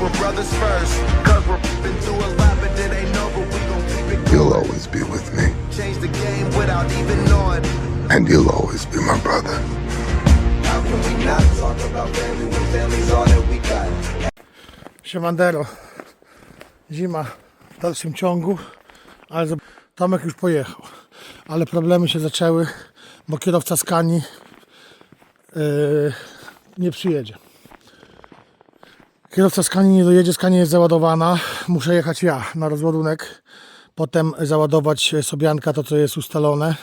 we're brothers first. Cause we're been through a lot, but it ain't over. We gon' keep it You'll always be with me, change the game without even knowing. and you'll always be my brother. How can we not talk about family when family's all that we got? Siemandero. Zima w dalszym ciągu, ale Tomek już pojechał. Ale problemy się zaczęły, bo kierowca Skani yy, nie przyjedzie. Kierowca Skani nie dojedzie, Skani jest załadowana. Muszę jechać ja na rozładunek. Potem załadować Sobianka, to co jest ustalone.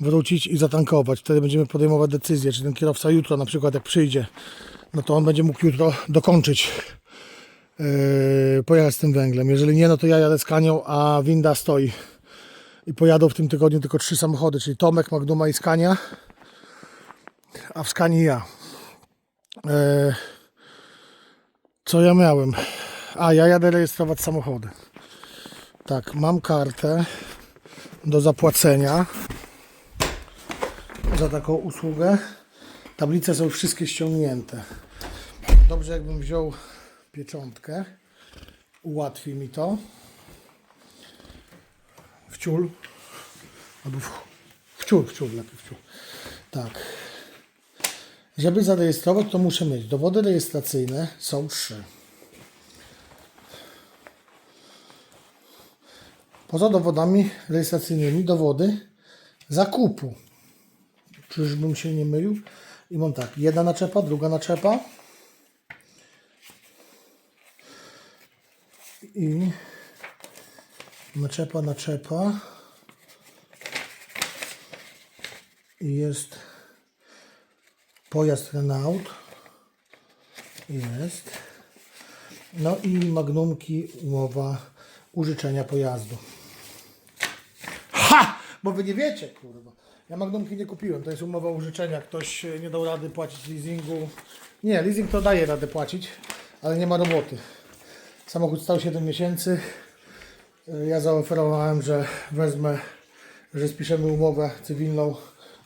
Wrócić i zatankować. Wtedy będziemy podejmować decyzję, czy ten kierowca jutro, na przykład jak przyjdzie, no to on będzie mógł jutro dokończyć yy, pojechać z tym węglem. Jeżeli nie, no to ja jadę z a winda stoi. I pojadą w tym tygodniu tylko trzy samochody, czyli Tomek, Magduma i Skania, a w Skanii ja. Yy, co ja miałem? A, ja jadę rejestrować samochody. Tak, mam kartę do zapłacenia za taką usługę. Tablice są wszystkie ściągnięte. Dobrze, jakbym wziął pieczątkę. Ułatwi mi to. Wciul. Albo w, wciul, wciul, lepiej wciul. Tak. Żeby zarejestrować, to muszę mieć dowody rejestracyjne. Są trzy. Poza dowodami rejestracyjnymi dowody zakupu. Czyżbym się nie mylił? I mam tak, jedna naczepa, druga naczepa. I naczepa, naczepa. I jest pojazd Renault. Jest. No i magnumki, umowa użyczenia pojazdu. Ha! Bo wy nie wiecie, kurwa. Ja magnumki nie kupiłem, to jest umowa użyczenia. Ktoś e, nie dał rady płacić leasingu. Nie, leasing to daje radę płacić, ale nie ma roboty. Samochód stał 7 miesięcy. E, Ja zaoferowałem, że wezmę, że spiszemy umowę cywilną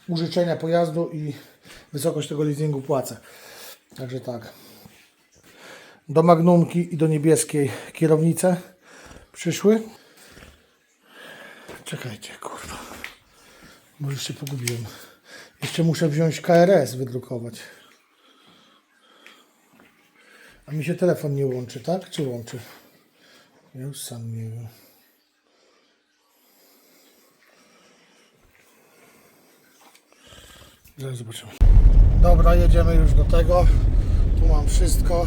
użyczenia pojazdu i wysokość tego leasingu płacę. Także tak. Do Magnumki i do niebieskiej kierownice przyszły. Czekajcie, kurwa. Może się pogubiłem. Jeszcze muszę wziąć KRS, wydrukować. A mi się telefon nie łączy, tak? Czy łączy? Ja już sam nie wiem. Zaraz zobaczymy. Dobra, jedziemy już do tego. Tu mam wszystko,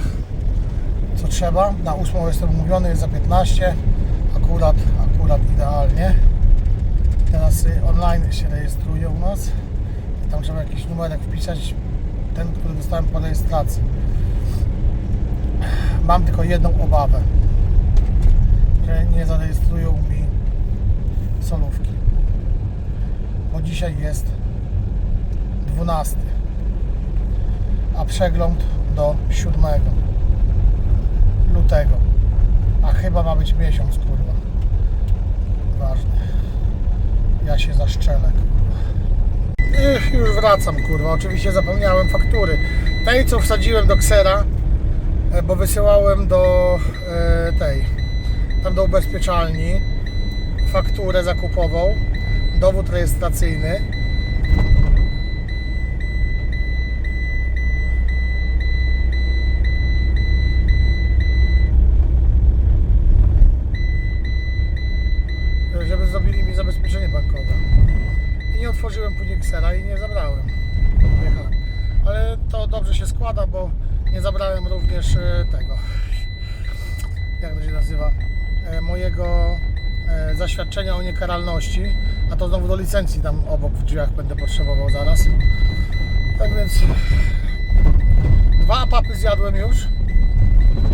co trzeba. Na 8 jestem umówiony, jest za 15. Akurat, akurat idealnie. Teraz y, online się rejestruje u nas. Tam trzeba jakiś numerek wpisać, ten, który dostałem po rejestracji. Mam tylko jedną obawę, że nie zarejestrują mi solówki. Bo dzisiaj jest 12, a przegląd do 7 lutego. A chyba ma być miesiąc, kurwa. Ważne. Ja się zaszczelę, kurwa. Ech, już wracam, kurwa. Oczywiście zapomniałem faktury. Tej, co wsadziłem do ksera, e, bo wysyłałem do e, tej, tam do ubezpieczalni fakturę zakupową, dowód rejestracyjny. e, żeby zrobili mi zabezpieczenie bankowe. I nie otworzyłem później ksera i nie zabrałem. Pojechałem. Ale to dobrze się składa, bo nie zabrałem również e, tego, jak to się nazywa, e, mojego e, niekaralności, a to znowu do licencji tam obok w drzwiach będę potrzebował zaraz. Tak więc dwa papy zjadłem już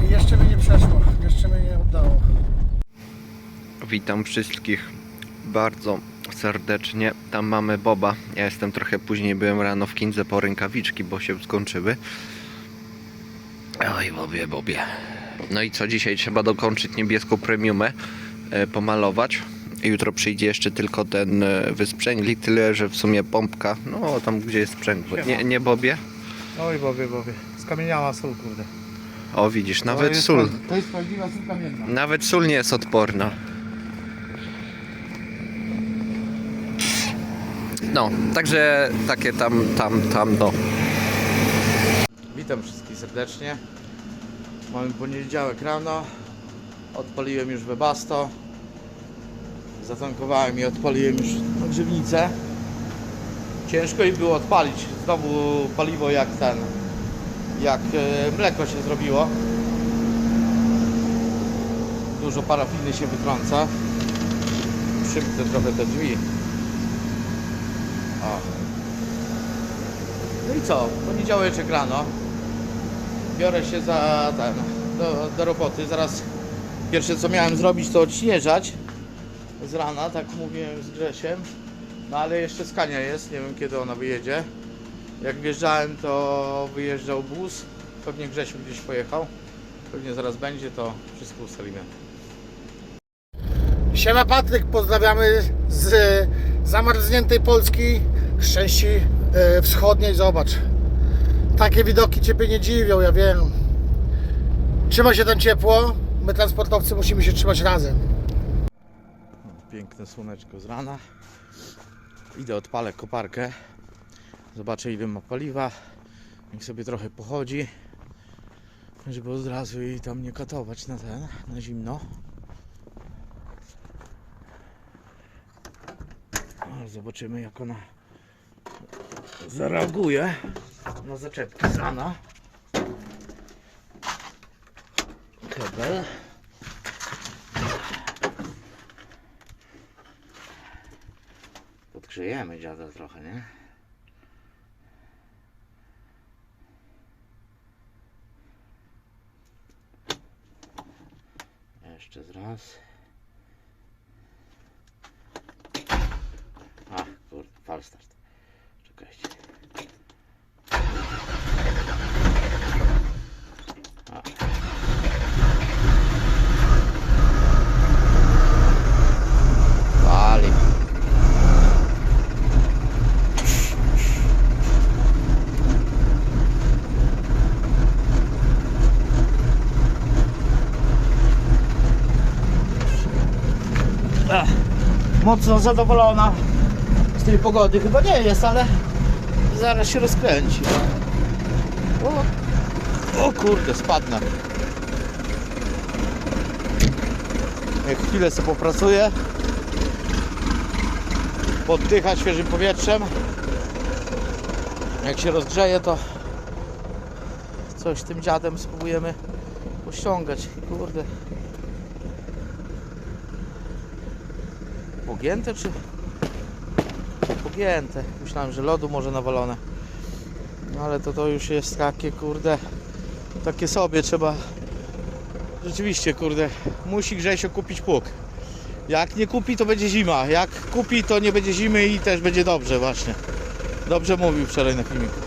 i jeszcze mi nie przeszło, jeszcze mi nie oddało. Witam wszystkich bardzo serdecznie. Tam mamy Boba. Ja jestem trochę później, byłem rano w Kindze po rękawiczki, bo się skończyły. Oj, Bobie, Bobie. No i co dzisiaj? Trzeba dokończyć niebieską premiumę, e, pomalować. Jutro przyjdzie jeszcze tylko ten e, wysprzęglik, tyle że w sumie pompka. No tam gdzie jest sprzęgło. Nie, nie Bobie? Oj, Bobie, Bobie. Skamieniała sól, kurde. O widzisz, nawet jest sól. To jest prawdziwa sól kamienna. Nawet sól nie jest odporna. No, także takie tam, tam, tam, no. Witam wszystkich serdecznie. Mamy poniedziałek rano. Odpaliłem już Webasto. Zatankowałem i odpaliłem już grzywnicę. Ciężko jej było odpalić. Znowu paliwo jak ten, jak e, mleko się zrobiło. Dużo parafiny się wytrąca. Przymknę trochę te drzwi. O. No i co? Poniedziałeczek rano. Biorę się za ten, do, do roboty. Zaraz pierwsze co miałem zrobić to odśnieżać z rana, tak mówiłem z Grzesiem. No ale jeszcze skania jest, nie wiem kiedy ona wyjedzie. Jak wjeżdżałem to wyjeżdżał bus. Pewnie Grzesiu gdzieś pojechał. Pewnie zaraz będzie, to wszystko ustalimy. Siema Patryk, pozdrawiamy z zamarzniętej Polski, szczęści e, wschodniej. Zobacz, takie widoki Ciebie nie dziwią, ja wiem. Trzyma się tam ciepło, my transportowcy musimy się trzymać razem. Piękne słoneczko z rana. Idę odpalę koparkę. Zobaczę ile ma paliwa. Niech sobie trochę pochodzi. Żeby od razu jej tam nie katować na ten, na zimno. No, Zobaczymy jak ona zareaguje na zaczepki z rana. Kebel. Podgrzejemy dziada trochę, nie? Jeszcze z raz. A, kurde, fal start. Czekajcie. A. Wali. Mocno zadowolona z tej pogody. Chyba nie jest, ale zaraz się rozkręci. O, o kurde, spadnę. Jak chwilę sobie popracuję, poddychać świeżym powietrzem. Jak się rozgrzeje, to coś tym dziadem spróbujemy pościągać. Kurde. Pogięte czy pogięte? Myślałem, że lodu może nawalone. No ale to to już jest takie kurde takie sobie trzeba rzeczywiście kurde musi Grzesio kupić pług. Jak nie kupi to będzie zima. Jak kupi to nie będzie zimy i też będzie dobrze właśnie. Dobrze mówił wczoraj na filmiku.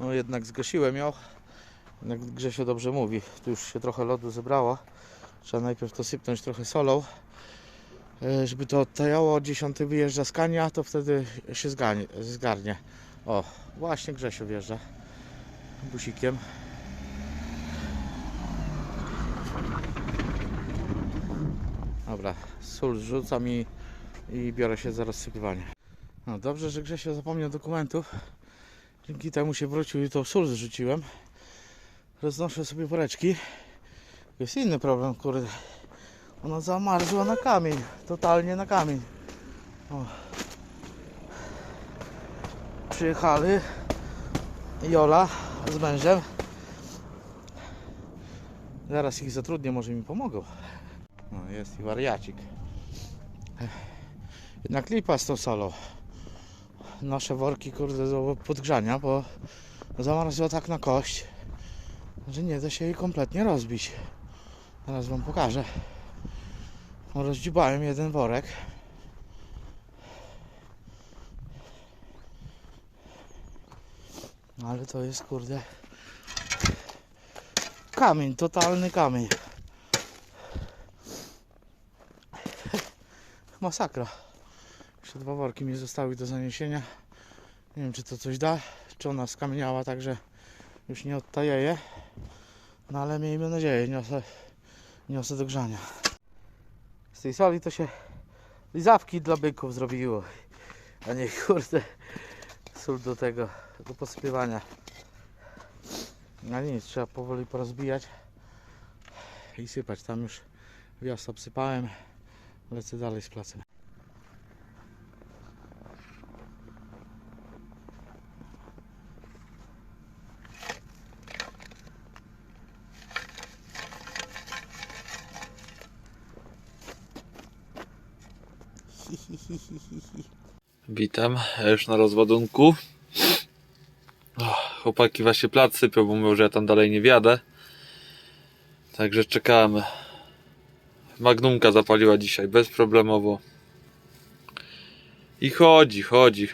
No jednak zgasiłem ją. Jak Grzesio dobrze mówi. Tu już się trochę lodu zebrało. Trzeba najpierw to sypnąć trochę solą żeby to odtajało, o 10 wyjeżdża Skania, to wtedy się zgarnie. O, właśnie Grzesiu wjeżdża busikiem. Dobra, sól zrzucam i, i biorę się za rozsypywanie. No dobrze, że Grzesio zapomniał dokumentów. Dzięki temu się wrócił i tą sól zrzuciłem. Roznoszę sobie woreczki. Jest inny problem, kurde. Ona zamarzła na kamień, totalnie na kamień. O. Przyjechali Jola z mężem. Zaraz ich zatrudnię, może mi pomogą. No, jest i wariacik. Jednak lipa z tą solą. Nasze worki, kurde, do podgrzania, bo zamarzła tak na kość, że nie da się jej kompletnie rozbić. Zaraz wam pokażę. Rozdziubałem jeden worek. Ale to jest kurde kamień, totalny kamień. Masakra. Jeszcze dwa worki mi zostały do zaniesienia. Nie wiem czy to coś da, czy ona skamieniała tak, że już nie odtajeje. No ale miejmy nadzieję, niosę, niosę do grzania. Z tej soli to się lizawki dla byków zrobiło, a nie kurde sól do tego, do posypywania. Ale nic, trzeba powoli porozbijać i sypać. Tam już wiosę obsypałem, lecę dalej z placem. Ja już na rozładunku. Chłopaki właśnie plac sypią, bo mówią, że ja tam dalej nie wjadę. Także czekamy. Magnumka zapaliła dzisiaj bezproblemowo. I chodzi, chodzi.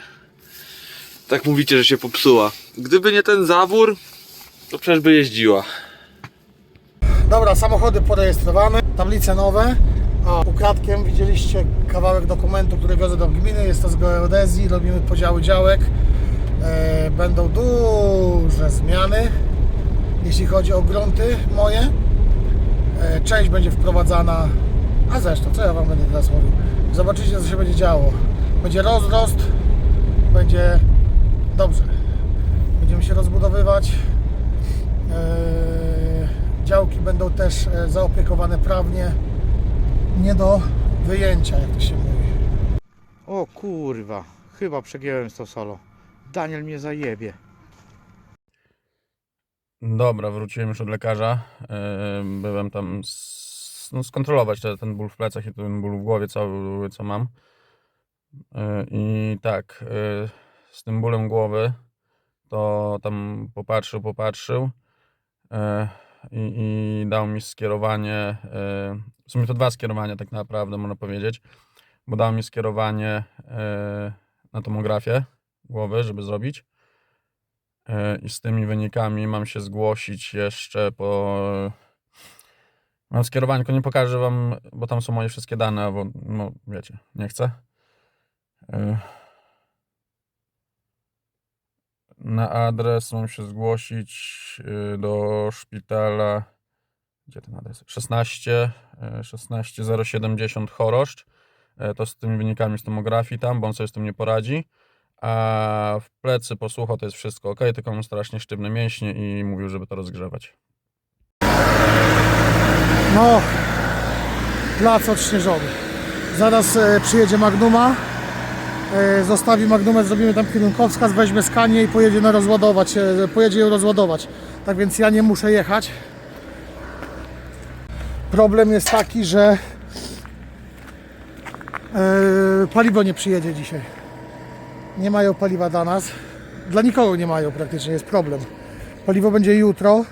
Tak mówicie, że się popsuła. Gdyby nie ten zawór, to przecież by jeździła. Dobra, samochody porejestrowane, tablice nowe. A ukradkiem widzieliście kawałek dokumentu, który wiozę do gminy. Jest to z geodezji, robimy podziały działek. E, będą duże zmiany, jeśli chodzi o grunty moje. E, część będzie wprowadzana, a zresztą, co ja Wam będę teraz mówił. Zobaczycie, co się będzie działo. Będzie rozrost, będzie dobrze. Będziemy się rozbudowywać. Eee, działki będą też e, zaopiekowane prawnie, nie do wyjęcia, jak to się mówi. O kurwa, chyba przegiąłem z tą solą. Daniel mnie zajebie. Dobra, wróciłem już od lekarza. Byłem tam no, skontrolować te- ten ból w plecach i ten ból w głowie cały, co mam. Yy, I tak, yy, z tym bólem głowy to tam popatrzył, popatrzył yy, i, i dał mi skierowanie. W sumie to dwa skierowania, tak naprawdę, można powiedzieć, bo dał mi skierowanie yy, na tomografię głowy, żeby zrobić. E, i z tymi wynikami mam się zgłosić jeszcze po. Mam skierowanie, tylko nie pokażę wam, bo tam są moje wszystkie dane, bo no wiecie, nie chcę. E, Na adres mam się zgłosić e, do szpitala. Gdzie ten adres? 16 e, 16070 Choroszcz. E, To z tymi wynikami z tomografii tam, bo on sobie z tym nie poradzi. A w plecy posłuchał, to jest wszystko ok, tylko mam strasznie sztywne mięśnie i mówił, żeby to rozgrzewać. No, plac odśnieżony. Zaraz e, przyjedzie Magnuma, e, zostawi Magnumę, zrobimy tam kierunkowskaz, weźmie skanie i pojedzie na rozładować, e, pojedzie ją rozładować. Tak więc ja nie muszę jechać. Problem jest taki, że e, paliwo nie przyjedzie dzisiaj. Nie mają paliwa dla nas. Dla nikogo nie mają praktycznie, jest problem. Paliwo będzie jutro.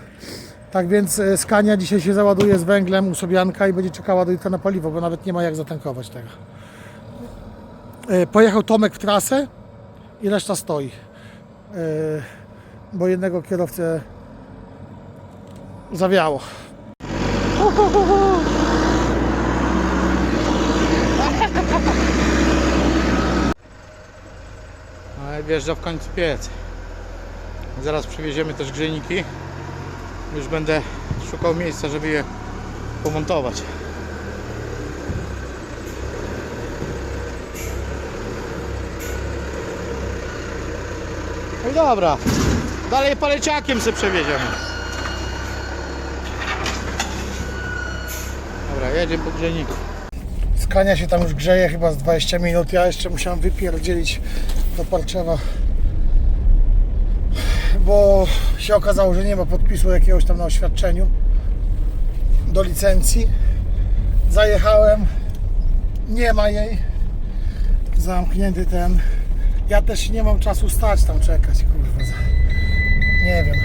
Tak więc e, Skania dzisiaj się załaduje z węglem u Sobianka i będzie czekała do jutra na paliwo, bo nawet nie ma jak zatankować tego. E, Pojechał Tomek w trasę i reszta stoi. Bo jednego kierowcę zawiało. Ale wjeżdża w końcu piec. Zaraz przywieziemy też grzejniki. Już będę szukał miejsca, żeby je pomontować. No i dobra. Dalej paleciakiem sobie przewieziemy. Jedziemy po grzejniku. Skania się tam już grzeje chyba z 20 minut. Ja jeszcze musiałem wypierdzielić do Parczewa, bo się okazało, że nie ma podpisu jakiegoś tam na oświadczeniu do licencji. Zajechałem, nie ma jej. Zamknięty ten. Ja też nie mam czasu stać tam czekać, kurwa. Nie wiem.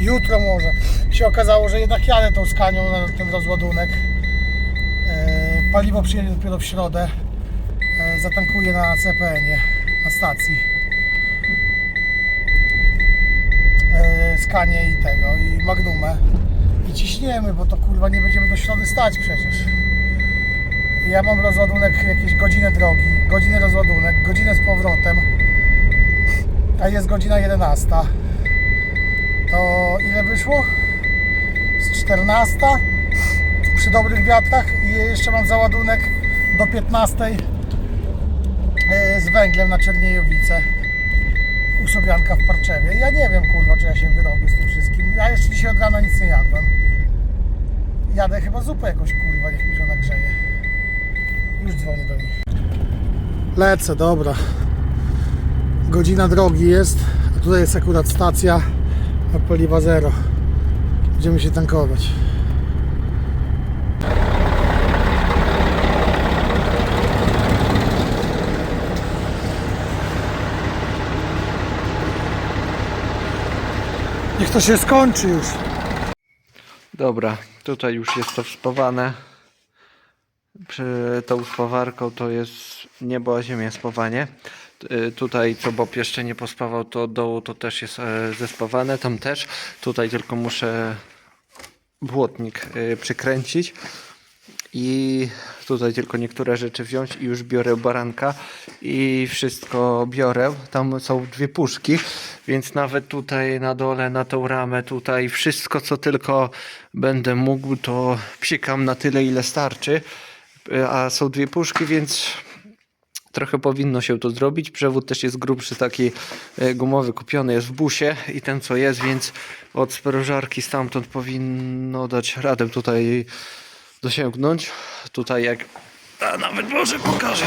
Jutro może. Się okazało, że jednak jadę tą skanią na ten rozładunek. Paliwo przyjedzie dopiero w środę. E, Zatankuję na CPN-ie, na stacji. E, Skanie i tego, i Magnumę. I ciśniemy, bo to kurwa nie będziemy do środy stać przecież. Ja mam rozładunek jakieś godzinę drogi, godzinę rozładunek, godzinę z powrotem. A jest godzina 11. To ile wyszło? 14 przy dobrych wiatrach jeszcze mam załadunek do 15 e, z węglem na Czerniejowice u Sobianka w Parczewie. Ja nie wiem kurwa, czy ja się wyrobię z tym wszystkim. Ja jeszcze dzisiaj od rana nic nie jadłem. Jadę chyba zupę jakąś kurwa, niech mi żona grzeje. Już dzwonię do nich. Lecę, dobra. Godzina drogi jest, a tutaj jest akurat stacja paliwa zero. Będziemy się tankować. Niech to się skończy już. Dobra, tutaj już jest to wspowane. Przy tą spawarką to jest niebo a ziemia spawanie. Y, Tutaj co Bob jeszcze nie pospawał, to dołu to też jest e, zespawane, tam też. Tutaj tylko muszę błotnik y, przykręcić. I tutaj tylko niektóre rzeczy wziąć i już biorę baranka i wszystko biorę. Tam są dwie puszki, więc nawet tutaj na dole, na tą ramę, tutaj wszystko co tylko będę mógł, to psikam na tyle ile starczy. A są dwie puszki, więc trochę powinno się to zrobić. Przewód też jest grubszy, taki e, gumowy, kupiony jest w busie i ten co jest, więc od sprężarki stamtąd powinno dać radę tutaj dosięgnąć. Tutaj jak... A nawet może pokażę.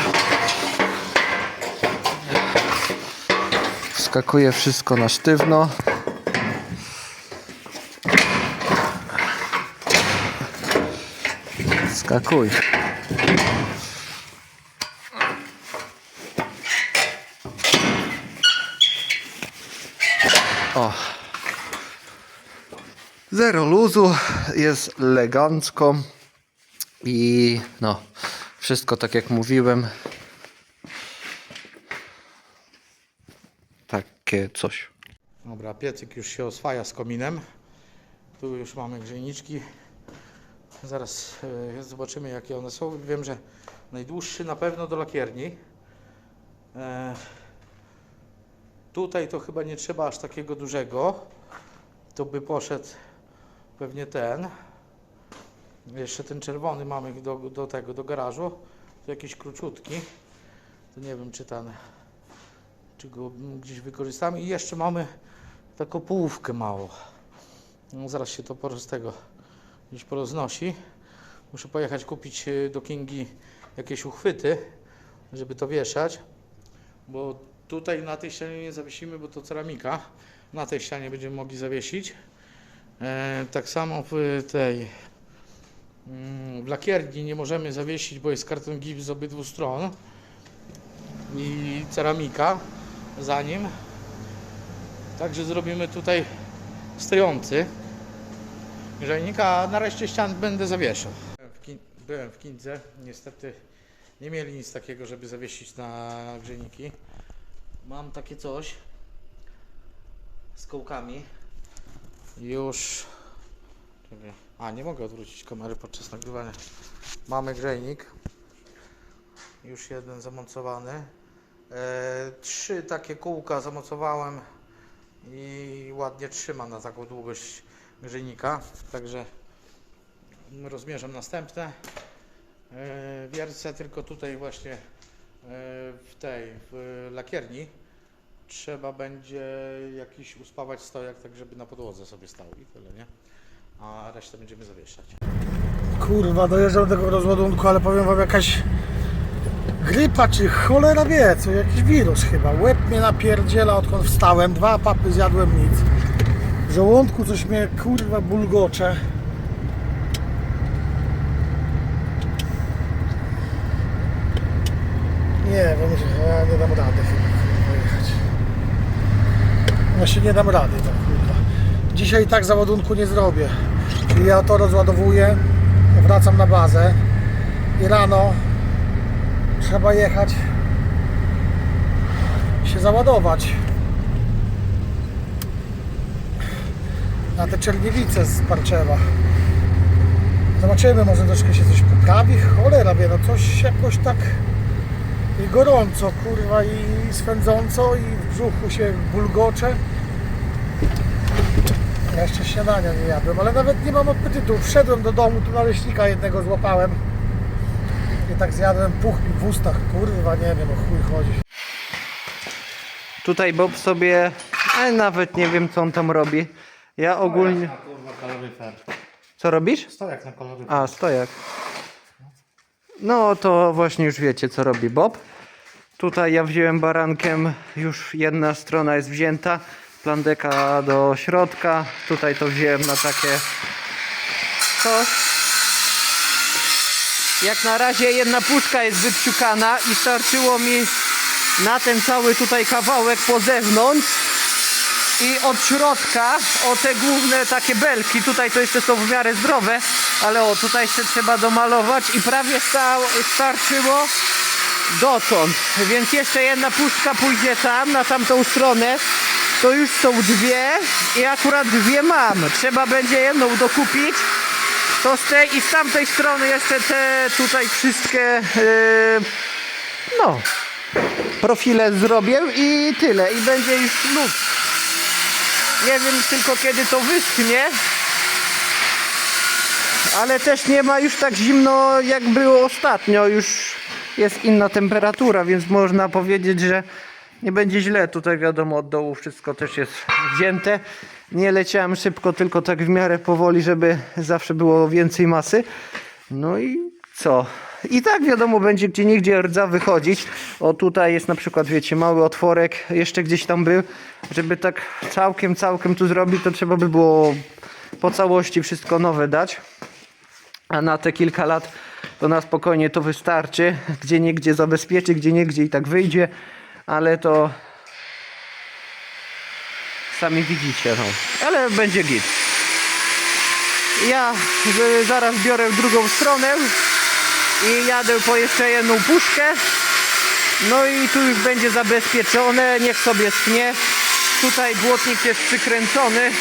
Wskakuje wszystko na sztywno. Skakuj. O. Zero luzu, jest elegancko i no, wszystko tak jak mówiłem. Takie coś. Dobra, piecyk już się oswaja z kominem. Tu już mamy grzejniczki. Zaraz e, zobaczymy jakie one są. Wiem, że najdłuższy na pewno do lakierni. E, tutaj to chyba nie trzeba aż takiego dużego. To by poszedł pewnie ten. Jeszcze ten czerwony mamy do, do tego, do garażu. To jakiś króciutki. To nie wiem czy ten czy go gdzieś wykorzystamy. I jeszcze mamy taką połówkę małą. No, zaraz się to po z tego gdzieś poroznosi. Muszę pojechać kupić y, do Kingi jakieś uchwyty, żeby to wieszać, bo tutaj na tej ścianie nie zawiesimy, bo to ceramika. Na tej ścianie będziemy mogli zawiesić. E, tak samo w tej w lakierni nie możemy zawiesić, bo jest karton gips z obydwu stron i ceramika za nim. Także zrobimy tutaj stojący grzejnik, a na reszcie ścian będę zawieszał. Byłem w Kindze, niestety nie mieli nic takiego, żeby zawiesić na grzejniki. Mam takie coś z kołkami. Już. Czekaj. A, nie mogę odwrócić kamery podczas nagrywania. Mamy grzejnik. Już jeden zamontowany. E, trzy takie kółka zamocowałem i ładnie trzyma na taką długość grzejnika. Także rozmierzam następne e, wierce, tylko tutaj właśnie e, w tej w lakierni trzeba będzie jakiś uspawać stojak, tak żeby na podłodze sobie stał i tyle, nie? A resztę będziemy zawieszać. Kurwa, dojeżdżam do tego rozładunku, ale powiem wam jakaś grypa czy cholera wie, co jakiś wirus chyba. Łeb mnie napierdziela odkąd wstałem, dwa papy zjadłem nic. W żołądku coś mnie kurwa bulgocze. Nie wiem, że ja nie dam rady chyba się nie dam rady. Dzisiaj tak załadunku nie zrobię. Czyli ja to rozładowuję, wracam na bazę i rano trzeba jechać się załadować na te Czerniewice z Parczewa. Zobaczymy, może troszkę się coś poprawi. Cholera wie, no coś jakoś tak i gorąco, kurwa, i swędząco, i w brzuchu się bulgocze. Ja jeszcze śniadania nie jadłem, ale nawet nie mam apetytu. Wszedłem do domu, tu naleśnika jednego złapałem. I tak zjadłem, puch mi w ustach. Kurwa, nie wiem o chuj chodzi. Tutaj Bob sobie, a nawet nie wiem co on tam robi. Ja ogólnie... Co robisz? Stojak na kaloryfer. A, stojak. No to właśnie już wiecie co robi Bob. Tutaj ja wziąłem barankiem, już jedna strona jest wzięta. Plandeka do środka. Tutaj to wziąłem na takie coś. Jak na razie jedna puszka jest wypsiukana i starczyło mi na ten cały tutaj kawałek po zewnątrz i od środka o te główne takie belki, tutaj to jeszcze są w miarę zdrowe, ale o tutaj jeszcze trzeba domalować i prawie sta, starczyło dotąd, więc jeszcze jedna puszka pójdzie tam, na tamtą stronę, to już są dwie i akurat dwie mam, trzeba będzie jedną dokupić, to z tej i z tamtej strony jeszcze te tutaj wszystkie, yy, no, profile zrobię i tyle i będzie już luz. Nie wiem tylko kiedy to wyschnie. Ale też nie ma już tak zimno jak było ostatnio. Już jest inna temperatura, więc można powiedzieć, że nie będzie źle. Tutaj wiadomo od dołu wszystko też jest wzięte. Nie leciałem szybko, tylko tak w miarę powoli, żeby zawsze było więcej masy. No i co? I tak wiadomo będzie gdzie niegdzie rdza wychodzić. O tutaj jest na przykład wiecie mały otworek jeszcze gdzieś tam był. Żeby tak całkiem całkiem tu zrobić to trzeba by było po całości wszystko nowe dać. A na te kilka lat to na spokojnie to wystarczy. Gdzie niegdzie zabezpieczy, gdzie niegdzie i tak wyjdzie. Ale to sami widzicie no. Ale będzie git. Ja zaraz biorę drugą stronę i jadę po jeszcze jedną puszkę. No i tu już będzie zabezpieczone, niech sobie schnie. Tutaj błotnik jest przykręcony.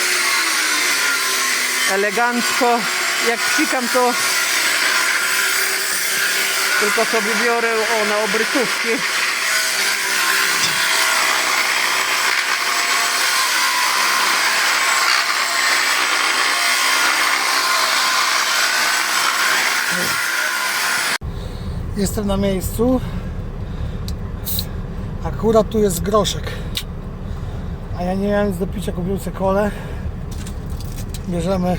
Elegancko. Jak psikam to tylko sobie biorę o na obrysówki. Jestem na miejscu. Akurat tu jest groszek. A ja nie miałem nic do picia, kupiłem kolę. Bierzemy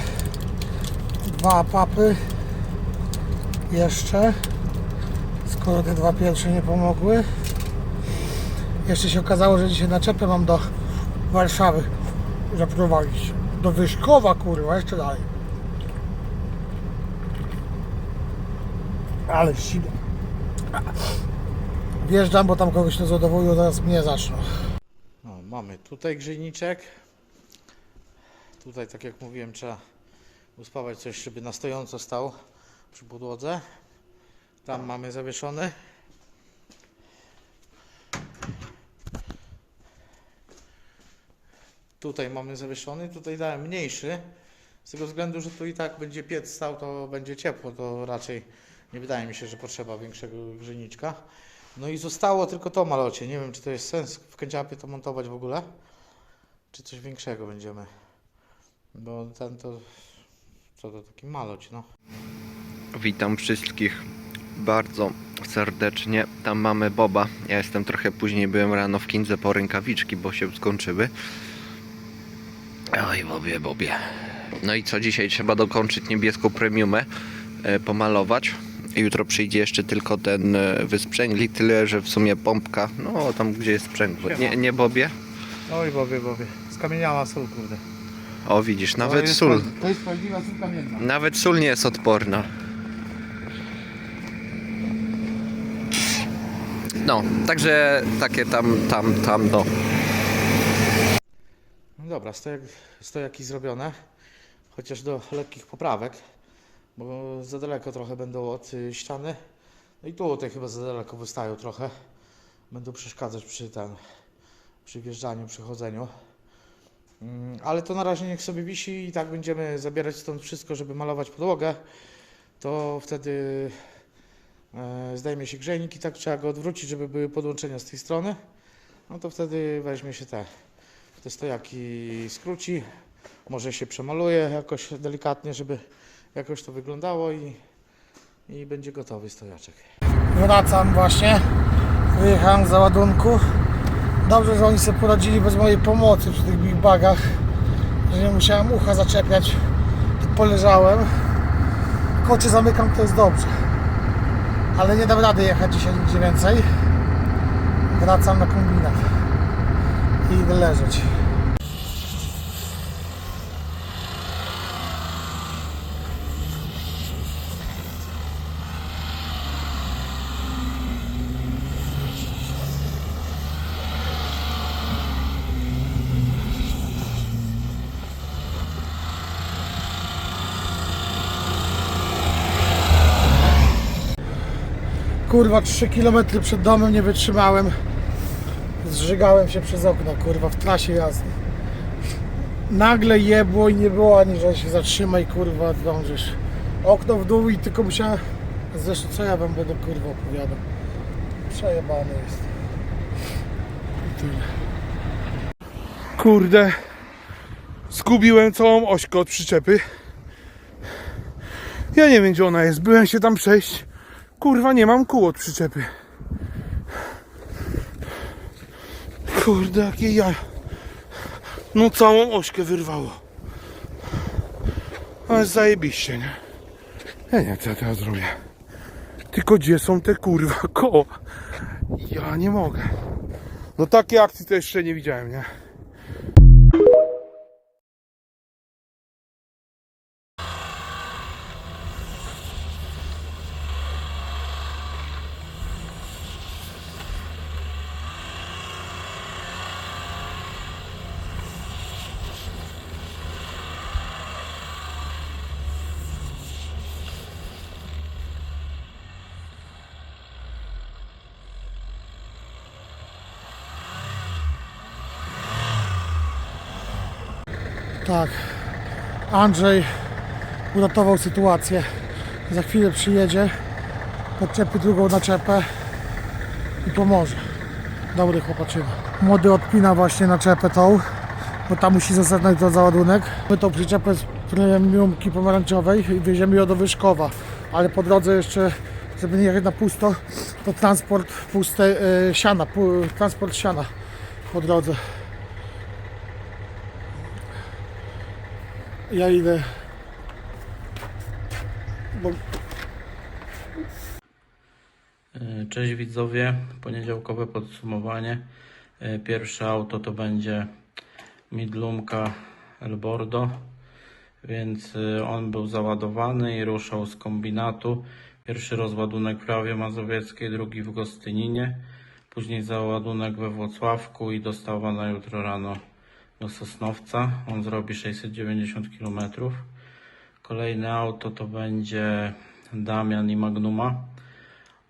dwa papy. Jeszcze. Skoro te dwa pierwsze nie pomogły. Jeszcze się okazało, że dzisiaj naczepę mam do Warszawy zaprowadzić. Do Wyszkowa, kurwa, jeszcze dalej. Ale siła. Wjeżdżam, bo tam kogoś rozładowują, zaraz mnie zaczną. No, mamy tutaj grzejniczek. Tutaj, tak jak mówiłem, trzeba uspawać coś, żeby na stojąco stał przy podłodze. Tam mamy zawieszony. Tutaj mamy zawieszony, tutaj dałem mniejszy. Z tego względu, że tu i tak będzie piec stał, to będzie ciepło, to raczej nie wydaje mi się, że potrzeba większego grzejniczka. No i zostało tylko to malocie. Nie wiem, czy to jest sens w kędziapie to montować w ogóle, czy coś większego będziemy. Bo ten to, co to taki maloć, no. Witam wszystkich bardzo serdecznie. Tam mamy Boba. Ja jestem trochę później, byłem rano w Kindze po rękawiczki, bo się skończyły. Oj, Bobie, Bobie. No i co, dzisiaj trzeba dokończyć niebieską premiumę, e, pomalować. Jutro przyjdzie jeszcze tylko ten e, wysprzęglik, tyle że w sumie pompka, no tam gdzie jest sprzęgło. Nie, nie Bobie? Oj, bowie, bowie. Skamieniała sól, kurde. O widzisz, To nawet jest sól. To jest prawdziwa sól kamienna. Nawet sól nie jest odporna. No, także takie tam, tam, tam, no. No dobra, stojak, stojaki zrobione. Chociaż do lekkich poprawek, bo za daleko trochę będą od y, ściany. No i tutaj chyba za daleko wystają trochę. Będą przeszkadzać przy ten, przy wjeżdżaniu, przy chodzeniu. Mm, Ale to na razie niech sobie wisi i tak będziemy zabierać stąd wszystko, żeby malować podłogę. To wtedy e, zdejmie się grzejnik i tak trzeba go odwrócić, żeby były podłączenia z tej strony. No to wtedy weźmie się te, te stojaki skróci może się przemaluje jakoś delikatnie, żeby jakoś to wyglądało i, i będzie gotowy stojaczek. Wracam właśnie. Wyjechałem z załadunku. Dobrze, że oni sobie poradzili bez mojej pomocy przy tych big bagach. Że nie musiałem ucha zaczepiać. Poleżałem. Oczy zamykam, to jest dobrze. Ale nie dam rady jechać dzisiaj nigdzie więcej. Wracam na kombinat. I idę leżeć. Kurwa, 3 km przed domem nie wytrzymałem. Zżygałem się przez okno, kurwa, w trasie jazdy. Nagle jebło i nie było ani, że się zatrzymaj, kurwa, dążysz. Okno w dół i tylko musiałem... Zresztą co ja wam będę, kurwa, opowiadał. Przejebany jest. I tyle. Kurde, zgubiłem całą ośkę od przyczepy. Ja nie wiem gdzie ona jest, byłem się tam przejść. Kurwa, nie mam kół od przyczepy. Kurde, jakie ja. No całą ośkę wyrwało. Ale zajebiście, nie? Ja nie wiem co ja teraz zrobię. Tylko gdzie są te kurwa koła? Ja nie mogę. No takiej akcji to jeszcze nie widziałem, nie? Tak. Andrzej uratował sytuację. Za chwilę przyjedzie, podczepi drugą naczepę i pomoże. Dobry chłopaczyna. Młody odpina właśnie naczepę tą, bo tam musi zostać na załadunek. My tą przyczepę z premiumki pomarańczowej i wieziemy ją do Wyszkowa. Ale po drodze jeszcze, żeby nie jechać na pusto, to transport puste, e, siana, pu, transport siana po drodze. Ja idę. Bo E, Cześć widzowie, poniedziałkowe podsumowanie. E, Pierwsze auto to będzie Midlumka El Bordo, więc e, on był załadowany i ruszał z kombinatu. Pierwszy rozładunek w Prawie Mazowieckiej, drugi w Gostyninie, później załadunek we Włocławku i dostawa na jutro rano do Sosnowca. On zrobi 690 km. Kolejne auto to będzie Damian i Magnuma.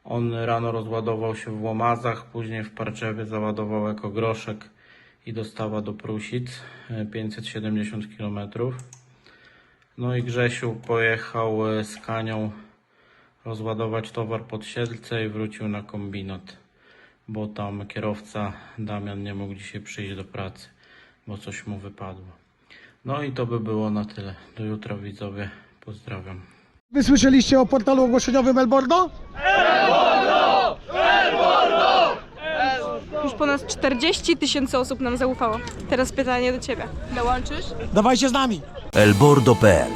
On rano rozładował się w Łomazach, później w Parczewie załadował jako groszek i dostawa do Prusic e, 570 km. No i Grzesiu pojechał e, z Kanią rozładować towar pod Siedlce i wrócił na kombinat, bo tam kierowca Damian nie mógł dzisiaj przyjść do pracy, bo coś mu wypadło. No i to by było na tyle. Do jutra widzowie. Pozdrawiam. Wy słyszeliście o portalu ogłoszeniowym Elbordo? Już ponad 40 tysięcy osób nam zaufało. Teraz pytanie do Ciebie. Dołączysz? Dawajcie z nami. elbordo.pl